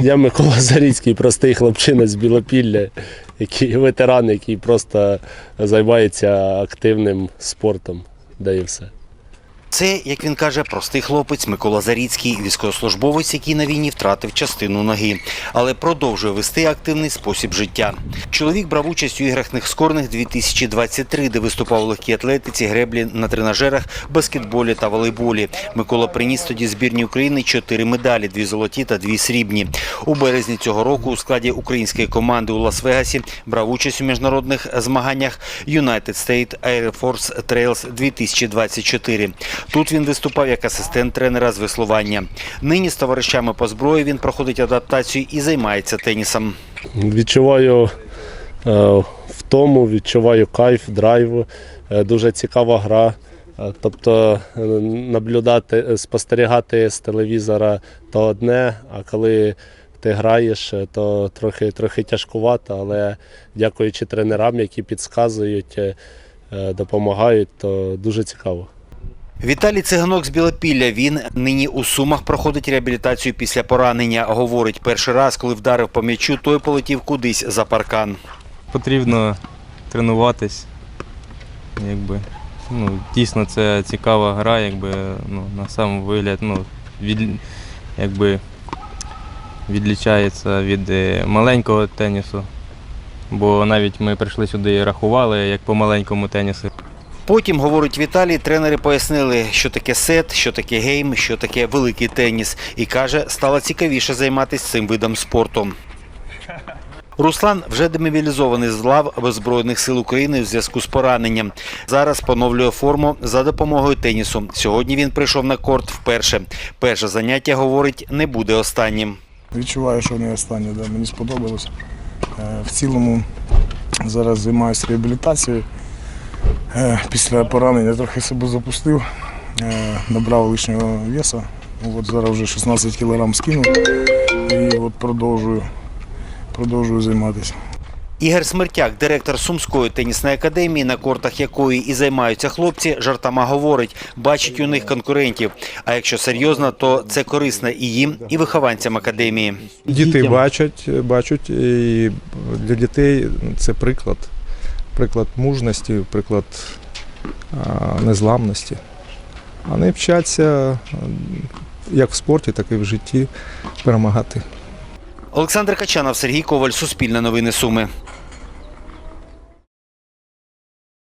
Я Микола Заріцький, простий хлопчина з Білопілля, який ветеран, який просто займається активним спортом. Да і все. Це, як він каже, простий хлопець Микола Заріцький, військовослужбовець, який на війні втратив частину ноги, але продовжує вести активний спосіб життя. Чоловік брав участь у іграх нескорних 2023, де виступав у легкій атлетиці, греблі на тренажерах, баскетболі та волейболі. Микола приніс тоді збірні України чотири медалі: дві золоті та дві срібні. У березні цього року у складі української команди у Лас-Вегасі брав участь у міжнародних змаганнях United States Air Force Trails 2024. Тут він виступав як асистент тренера з веслування. Нині з товаришами по зброї він проходить адаптацію і займається тенісом. Відчуваю е, втому, відчуваю кайф, драйв. Е, дуже цікава гра. Е, Тобто наблюдати, спостерігати з телевізора то одне, а коли ти граєш, то трохи, трохи тяжкувато, але дякуючи тренерам, які підказують, допомагають, то дуже цікаво. Віталій Циганок з Білопілля. Він нині у Сумах проходить реабілітацію після поранення. Говорить, перший раз, коли вдарив по м'ячу, той полетів кудись за паркан. потрібно тренуватись. Якби, ну, дійсно це цікава гра, якби, ну, на сам вигляд ну, від, якби, відлічається від е, маленького тенісу. Бо навіть ми прийшли сюди і рахували, як по маленькому тенісу. Потім, говорить Віталій, тренери пояснили, що таке сет, що таке гейм, що таке великий теніс. І каже, стало цікавіше займатися цим видом спорту. Руслан вже демобілізований з лав Збройних сил України у зв'язку з пораненням. Зараз поновлює форму за допомогою тенісу. Сьогодні він прийшов на корт вперше. Перше заняття, говорить, не буде останнім. Відчуваю, що не останнє, да, мені сподобалось. Е, В цілому зараз займаюся реабілітацією. Е, Після поранення трохи себе запустив, е, набрав лишнього веса. От зараз вже 16 кг скинув і от продовжую, продовжую займатися. Ігор Смертяк, директор Сумської тенісної академії, на кортах якої і займаються хлопці, жартома говорить, бачить у них конкурентів. А якщо серйозно, то це корисно і їм, і вихованцям академії. Діти бачать, бачать, і для дітей це приклад. Приклад мужності, приклад незламності. Вони вчаться як в спорті, так і в житті перемагати. Олександр Качанов, Сергій Коваль, Суспільне новини Суми.